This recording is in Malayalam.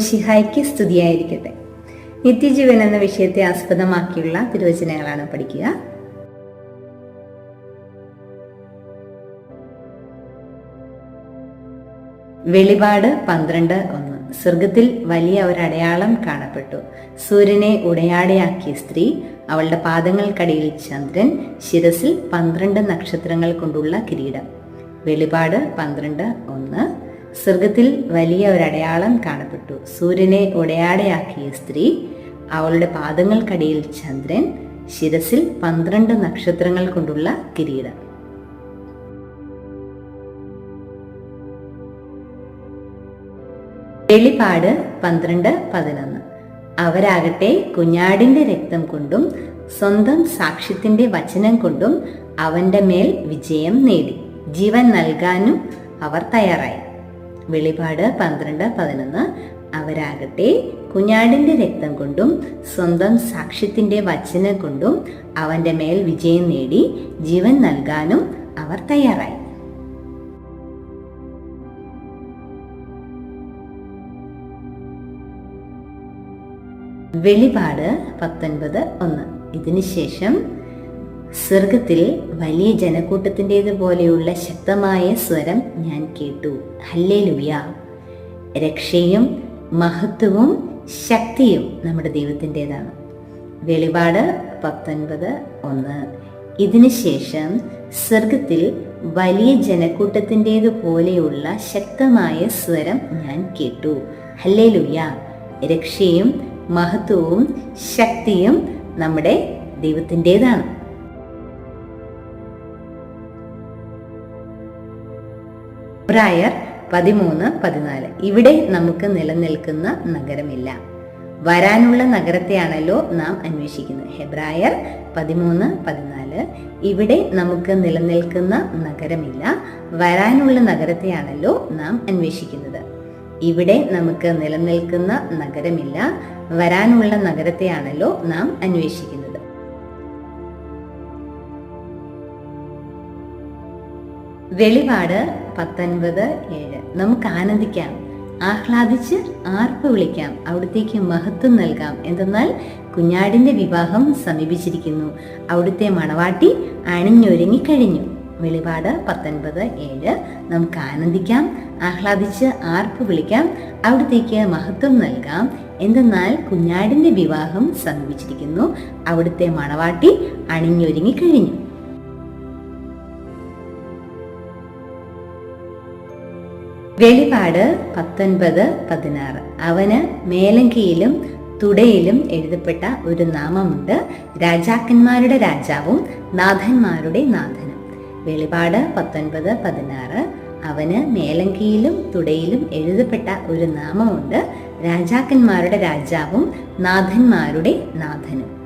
ഈശോമിശിഹായ്ക്ക് സ്തുതിയായിരിക്കട്ടെ. നിത്യജീവൻ എന്ന വിഷയത്തെ ആസ്പദമാക്കിയുള്ള തിരുവചനങ്ങളാണ് പഠിക്കുക. വെളിപാട് പന്ത്രണ്ട് ഒന്ന്. സ്വർഗത്തിൽ വലിയ ഒരടയാളം കാണപ്പെട്ടു. സൂര്യനെ ഉടയാടയാക്കിയ സ്ത്രീ അവളുടെ പാദങ്ങൾക്കടിയിൽ ചന്ദ്രൻ ശിരസിൽ പന്ത്രണ്ട് നക്ഷത്രങ്ങൾ കൊണ്ടുള്ള കിരീടം. വെളിപാട് പന്ത്രണ്ട് ഒന്ന്. സ്വർഗത്തിൽ വലിയ ഒരടയാളം കാണപ്പെട്ടു. സൂര്യനെ ഉടയാടയാക്കിയ സ്ത്രീ അവളുടെ പാദങ്ങൾക്കടിയിൽ ചന്ദ്രൻ ശിരസിൽ പന്ത്രണ്ട് നക്ഷത്രങ്ങൾ കൊണ്ടുള്ള കിരീടം. വെളിപാട് പന്ത്രണ്ട് പതിനൊന്ന്. അവരാകട്ടെ കുഞ്ഞാടിന്റെ രക്തം കൊണ്ടും സ്വന്തം സാക്ഷ്യത്തിന്റെ വചനം കൊണ്ടും അവന്റെ മേൽ വിജയം നേടി. ജീവൻ നൽകാനും അവർ തയ്യാറായി. വെളിപാട് പന്ത്രണ്ട് പതിനൊന്ന്. അവരാകട്ടെ കുഞ്ഞാടിന്റെ രക്തം കൊണ്ടും സ്വന്തം സാക്ഷ്യത്തിന്റെ വചനം കൊണ്ടും അവന്റെ മേൽ വിജയം നേടി ജീവൻ നൽകാനും അവർ തയ്യാറായി. വെളിപാട് പത്തൊൻപത് ഒന്ന്. ഇതിനുശേഷം സ്വർഗത്തിൽ വലിയ ജനക്കൂട്ടത്തിന്റെതുപോലെയുള്ള ശക്തമായ സ്വരം ഞാൻ കേട്ടു. ഹല്ലേ ലുയ രക്ഷയും മഹത്വവും ശക്തിയും നമ്മുടെ ദൈവത്തിന്റെതാണ്. വെളിപാട് പത്തൊൻപത് ഒന്ന്. ഇതിനുശേഷം സ്വർഗത്തിൽ വലിയ ജനക്കൂട്ടത്തിന്റെതുപോലെയുള്ള ശക്തമായ സ്വരം ഞാൻ കേട്ടു. ഹല്ലേ ലുയ രക്ഷയും മഹത്വവും ശക്തിയും നമ്മുടെ ദൈവത്തിന്റെതാണ്. ബ്രായർ പതിമൂന്ന് പതിനാല്. ഇവിടെ നമുക്ക് നിലനിൽക്കുന്ന നഗരമില്ല. വരാനുള്ള നഗരത്തെയാണല്ലോ നാം അന്വേഷിക്കുന്നത്. ഹെബ്രായർ പതിമൂന്ന് പതിനാല്. ഇവിടെ നമുക്ക് നിലനിൽക്കുന്ന നഗരമില്ല. വരാനുള്ള നഗരത്തെയാണല്ലോ നാം അന്വേഷിക്കുന്നത്. ഇവിടെ നമുക്ക് നിലനിൽക്കുന്ന നഗരമില്ല. വരാനുള്ള നഗരത്തെയാണല്ലോ നാം അന്വേഷിക്കുന്നത്. വെളിപാട് പത്തൊൻപത് ഏഴ്. നമുക്ക് ആനന്ദിക്കാം. ആഹ്ലാദിച്ച് ആർപ്പ് വിളിക്കാം. അവിടത്തേക്ക് മഹത്വം നൽകാം. എന്തെന്നാൽ കുഞ്ഞാടിന്റെ വിവാഹം സമീപിച്ചിരിക്കുന്നു. അവിടുത്തെ മണവാട്ടി അണിഞ്ഞൊരുങ്ങിക്കഴിഞ്ഞു വെളിപാട് പത്തൊൻപത് ഏഴ്. നമുക്ക് ആനന്ദിക്കാം. ആഹ്ലാദിച്ച് ആർപ്പ് വിളിക്കാം. അവിടത്തേക്ക് മഹത്വം നൽകാം. എന്തെന്നാൽ കുഞ്ഞാടിന്റെ വിവാഹം സമീപിച്ചിരിക്കുന്നു. അവിടുത്തെ മണവാട്ടി അണിഞ്ഞൊരുങ്ങിക്കഴിഞ്ഞു വെളിപാട് പത്തൊൻപത് പതിനാറ്. അവന് മേലങ്കിയിലും തുടയിലും എഴുതപ്പെട്ട ഒരു നാമമുണ്ട്. രാജാക്കന്മാരുടെ രാജാവും നാഥന്മാരുടെ നാഥനും. വെളിപാട് പത്തൊൻപത് പതിനാറ്. അവന് മേലങ്കിയിലും തുടയിലും എഴുതപ്പെട്ട ഒരു നാമമുണ്ട്. രാജാക്കന്മാരുടെ രാജാവും നാഥന്മാരുടെ നാഥനും.